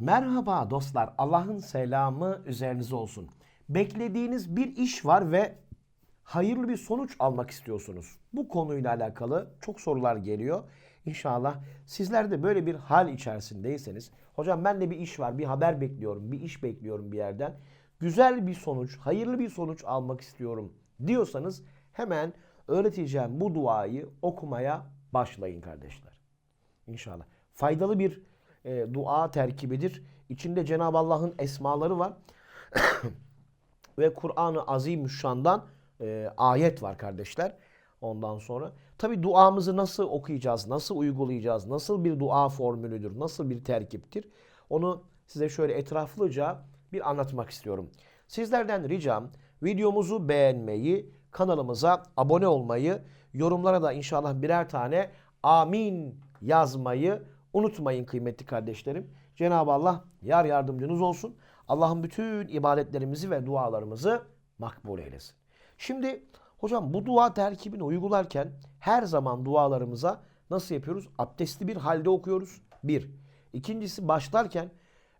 Merhaba dostlar. Allah'ın selamı üzerinize olsun. Beklediğiniz bir iş var ve hayırlı bir sonuç almak istiyorsunuz. Bu konuyla alakalı çok sorular geliyor. İnşallah sizler de böyle bir hal içerisindeyseniz, hocam ben de bir iş var, bir haber bekliyorum, bir iş bekliyorum bir yerden. Güzel bir sonuç, hayırlı bir sonuç almak istiyorum diyorsanız hemen öğreteceğim bu duayı okumaya başlayın kardeşler. İnşallah. Faydalı bir e, dua terkibidir. İçinde Cenab-ı Allah'ın esmaları var. Ve Kur'an-ı Azimüşşan'dan e, ayet var kardeşler. Ondan sonra tabi duamızı nasıl okuyacağız, nasıl uygulayacağız, nasıl bir dua formülüdür, nasıl bir terkiptir onu size şöyle etraflıca bir anlatmak istiyorum. Sizlerden ricam videomuzu beğenmeyi, kanalımıza abone olmayı, yorumlara da inşallah birer tane amin yazmayı unutmayın kıymetli kardeşlerim. Cenab-ı Allah yar yardımcınız olsun. Allah'ın bütün ibadetlerimizi ve dualarımızı makbul eylesin. Şimdi hocam bu dua terkibini uygularken her zaman dualarımıza nasıl yapıyoruz? Abdestli bir halde okuyoruz. Bir. İkincisi başlarken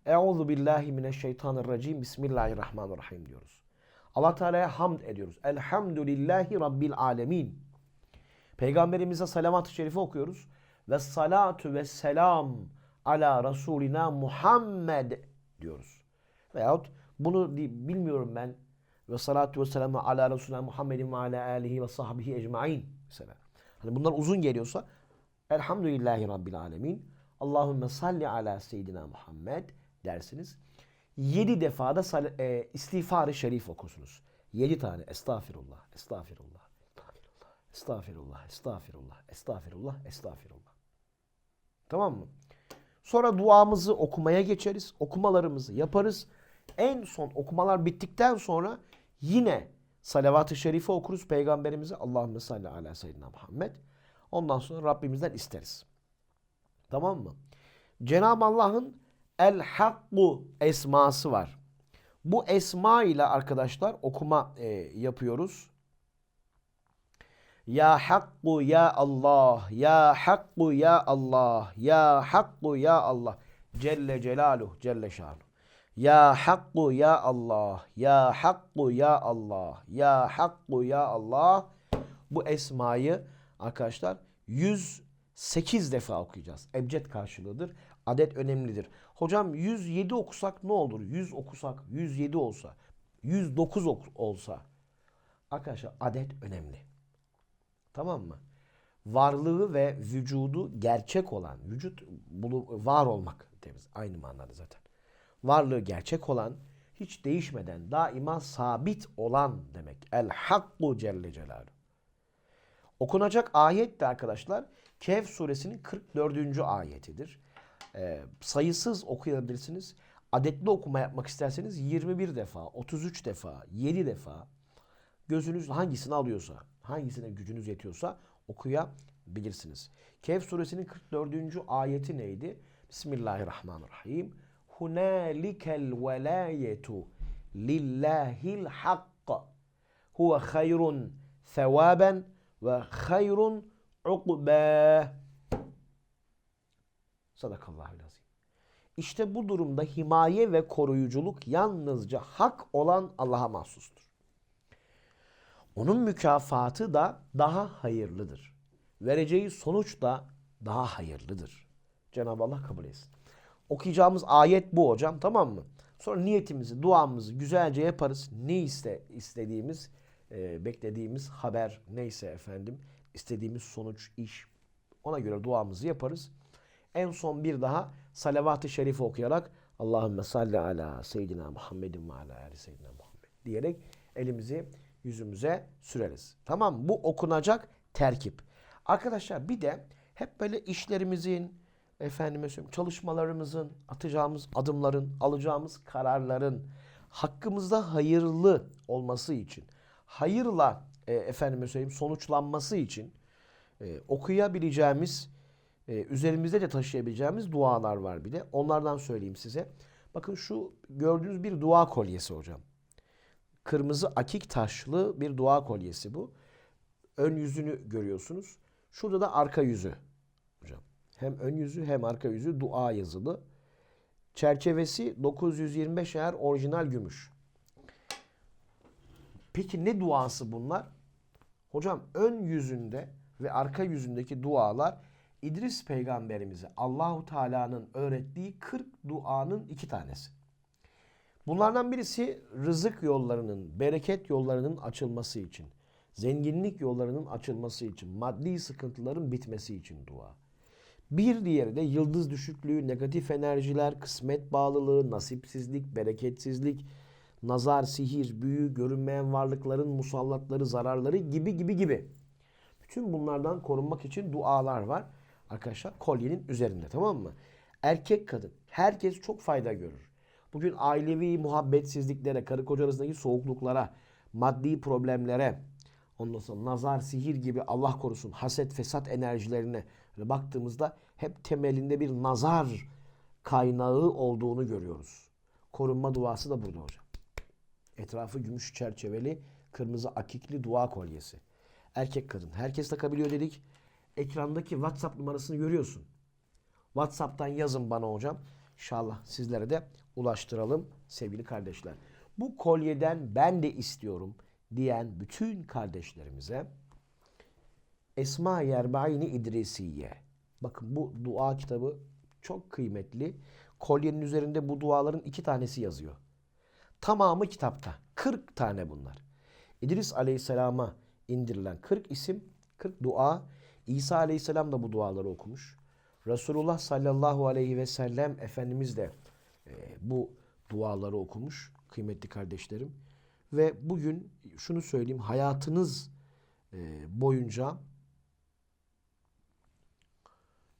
Euzu billahi mineşşeytanirracim. Bismillahirrahmanirrahim diyoruz. Allah Teala'ya hamd ediyoruz. Elhamdülillahi Rabbil alemin. Peygamberimize salavat-ı şerife okuyoruz. Ve salatu ve selam ala Resulina Muhammed diyoruz. Veyahut bunu bilmiyorum ben. Ve salatu ve selamu ala Resulina Muhammedin ve ala alihi ve sahbihi ecmain. Mesela. Hani bunlar uzun geliyorsa Elhamdülillahi Rabbil alemin. Allahümme salli ala seyyidina Muhammed dersiniz. Yedi defada e, istiğfar-ı şerif okursunuz. Yedi tane. Estağfirullah, estağfirullah, estağfirullah, estağfirullah, estağfirullah, estağfirullah. Tamam mı? Sonra duamızı okumaya geçeriz. Okumalarımızı yaparız. En son okumalar bittikten sonra yine salavat-ı şerife okuruz peygamberimize. Allahümme salli ala seyyidina Muhammed. Ondan sonra Rabbimizden isteriz. Tamam mı? Cenab-ı Allah'ın El Hakku esması var. Bu esma ile arkadaşlar okuma e, yapıyoruz. Ya Hakku ya Allah, Ya Hakku ya Allah, Ya Hakku ya Allah. Celle Celaluhu, Celle Şanuhu. Ya Hakku ya Allah, Ya Hakku ya Allah, Ya Hakku ya Allah. Bu esmayı arkadaşlar 108 defa okuyacağız. Ebced karşılığıdır. Adet önemlidir. Hocam 107 okusak ne olur? 100 okusak, 107 olsa, 109 ok- olsa. Arkadaşlar adet önemli. Tamam mı? Varlığı ve vücudu gerçek olan, vücut var olmak deriz. Aynı manada zaten. Varlığı gerçek olan, hiç değişmeden, daima sabit olan demek. El Hakku Celle Celaluhu. Okunacak ayet de arkadaşlar Kehf suresinin 44. ayetidir. Ee, sayısız okuyabilirsiniz. Adetli okuma yapmak isterseniz 21 defa, 33 defa, 7 defa gözünüz hangisini alıyorsa, hangisine gücünüz yetiyorsa okuyabilirsiniz. Kehf suresinin 44. ayeti neydi? Bismillahirrahmanirrahim. Hunalikel velayetu lillahil hakka. Huve hayrun sevaben ve hayrun ukbe. Sadakallahu lazim. İşte bu durumda himaye ve koruyuculuk yalnızca hak olan Allah'a mahsustur. Onun mükafatı da daha hayırlıdır. Vereceği sonuç da daha hayırlıdır. Cenab-ı Allah kabul etsin. Okuyacağımız ayet bu hocam tamam mı? Sonra niyetimizi, duamızı güzelce yaparız. Ne iste istediğimiz, e, beklediğimiz haber neyse efendim, istediğimiz sonuç, iş ona göre duamızı yaparız. En son bir daha salavat-ı şerife okuyarak Allahümme salli ala seyyidina Muhammedin ve ala ali seyyidina Muhammed diyerek elimizi yüzümüze süreriz. Tamam? Bu okunacak terkip. Arkadaşlar bir de hep böyle işlerimizin, efendime söyleyeyim, çalışmalarımızın, atacağımız adımların, alacağımız kararların hakkımızda hayırlı olması için, hayırla e, efendime söyleyeyim sonuçlanması için e, okuyabileceğimiz, e, üzerimizde de taşıyabileceğimiz dualar var bir de. Onlardan söyleyeyim size. Bakın şu gördüğünüz bir dua kolyesi hocam. Kırmızı akik taşlı bir dua kolyesi bu. Ön yüzünü görüyorsunuz. Şurada da arka yüzü hocam. Hem ön yüzü hem arka yüzü dua yazılı. Çerçevesi 925 eğer orijinal gümüş. Peki ne duası bunlar? Hocam ön yüzünde ve arka yüzündeki dualar İdris peygamberimize Allahu Teala'nın öğrettiği 40 duanın iki tanesi. Bunlardan birisi rızık yollarının, bereket yollarının açılması için, zenginlik yollarının açılması için, maddi sıkıntıların bitmesi için dua. Bir diğeri de yıldız düşüklüğü, negatif enerjiler, kısmet bağlılığı, nasipsizlik, bereketsizlik, nazar, sihir, büyü, görünmeyen varlıkların musallatları, zararları gibi gibi gibi. Bütün bunlardan korunmak için dualar var. Arkadaşlar kolyenin üzerinde tamam mı? Erkek kadın herkes çok fayda görür. Bugün ailevi muhabbetsizliklere, karı koca arasındaki soğukluklara, maddi problemlere, ondan sonra nazar, sihir gibi Allah korusun haset, fesat enerjilerine baktığımızda hep temelinde bir nazar kaynağı olduğunu görüyoruz. Korunma duası da burada hocam. Etrafı gümüş çerçeveli kırmızı akikli dua kolyesi. Erkek kadın. Herkes takabiliyor dedik. Ekrandaki WhatsApp numarasını görüyorsun. WhatsApp'tan yazın bana hocam. İnşallah sizlere de ulaştıralım sevgili kardeşler. Bu kolyeden ben de istiyorum diyen bütün kardeşlerimize Esma Yerbaini İdrisiye. Bakın bu dua kitabı çok kıymetli. Kolyenin üzerinde bu duaların iki tanesi yazıyor. Tamamı kitapta. 40 tane bunlar. İdris Aleyhisselam'a indirilen 40 isim, 40 dua. İsa Aleyhisselam da bu duaları okumuş. Resulullah sallallahu aleyhi ve sellem Efendimiz de bu duaları okumuş kıymetli kardeşlerim. Ve bugün şunu söyleyeyim hayatınız e, boyunca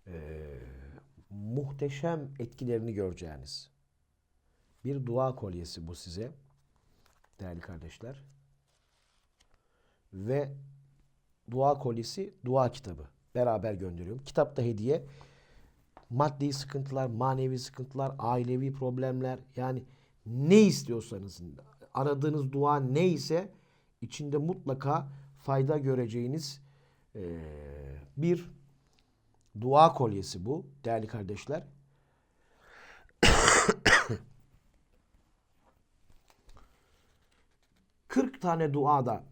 e, muhteşem etkilerini göreceğiniz bir dua kolyesi bu size değerli kardeşler. Ve dua kolyesi, dua kitabı beraber gönderiyorum. Kitapta hediye. Maddi sıkıntılar, manevi sıkıntılar, ailevi problemler yani ne istiyorsanız aradığınız dua neyse içinde mutlaka fayda göreceğiniz eee, bir dua kolyesi bu değerli kardeşler. Kırk tane duada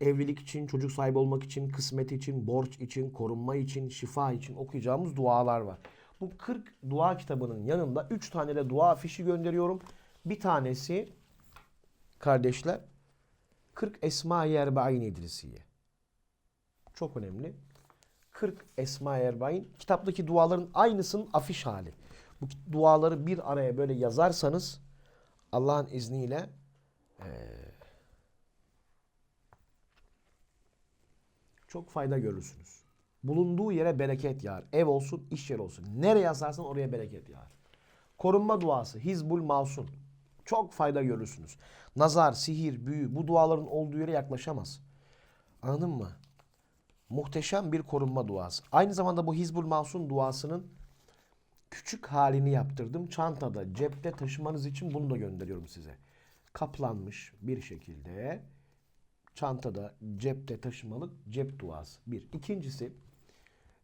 evlilik için, çocuk sahibi olmak için, kısmet için, borç için, korunma için, şifa için okuyacağımız dualar var. Bu 40 dua kitabının yanında 3 tane de dua afişi gönderiyorum. Bir tanesi kardeşler 40 Esma-i Erbain İdrisiye. Çok önemli. 40 Esma-i Erbain. Kitaptaki duaların aynısının afiş hali. Bu duaları bir araya böyle yazarsanız Allah'ın izniyle çok fayda görürsünüz. Bulunduğu yere bereket yağar. Ev olsun, iş yeri olsun. Nereye yazarsan oraya bereket yağar. Korunma duası, Hizbul Mavsun. Çok fayda görürsünüz. Nazar, sihir, büyü bu duaların olduğu yere yaklaşamaz. Anladın mı? Muhteşem bir korunma duası. Aynı zamanda bu Hizbul Mavsun duasının küçük halini yaptırdım. Çantada, cepte taşımanız için bunu da gönderiyorum size. Kaplanmış bir şekilde çantada, cepte taşımalık cep duası. Bir. İkincisi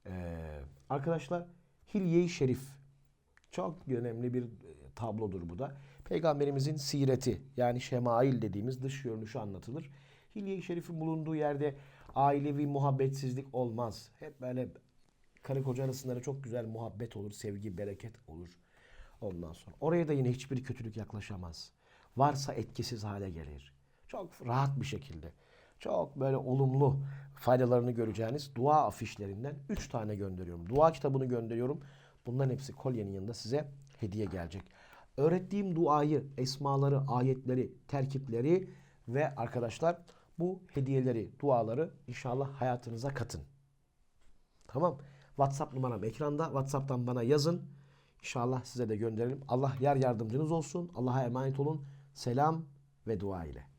eee, arkadaşlar Hilye-i Şerif. Çok önemli bir e, tablodur bu da. Peygamberimizin sireti yani şemail dediğimiz dış görünüşü anlatılır. Hilye-i Şerif'in bulunduğu yerde ailevi muhabbetsizlik olmaz. Hep böyle karı koca arasında da çok güzel muhabbet olur, sevgi, bereket olur. Ondan sonra oraya da yine hiçbir kötülük yaklaşamaz. Varsa etkisiz hale gelir. Çok rahat bir şekilde. Çok böyle olumlu faydalarını göreceğiniz dua afişlerinden 3 tane gönderiyorum. Dua kitabını gönderiyorum. Bunların hepsi kolyenin yanında size hediye gelecek. Öğrettiğim duayı, esmaları, ayetleri, terkipleri ve arkadaşlar bu hediyeleri, duaları inşallah hayatınıza katın. Tamam. WhatsApp numaram ekranda. WhatsApp'tan bana yazın. İnşallah size de gönderelim. Allah yar yardımcınız olsun. Allah'a emanet olun. Selam ve dua ile.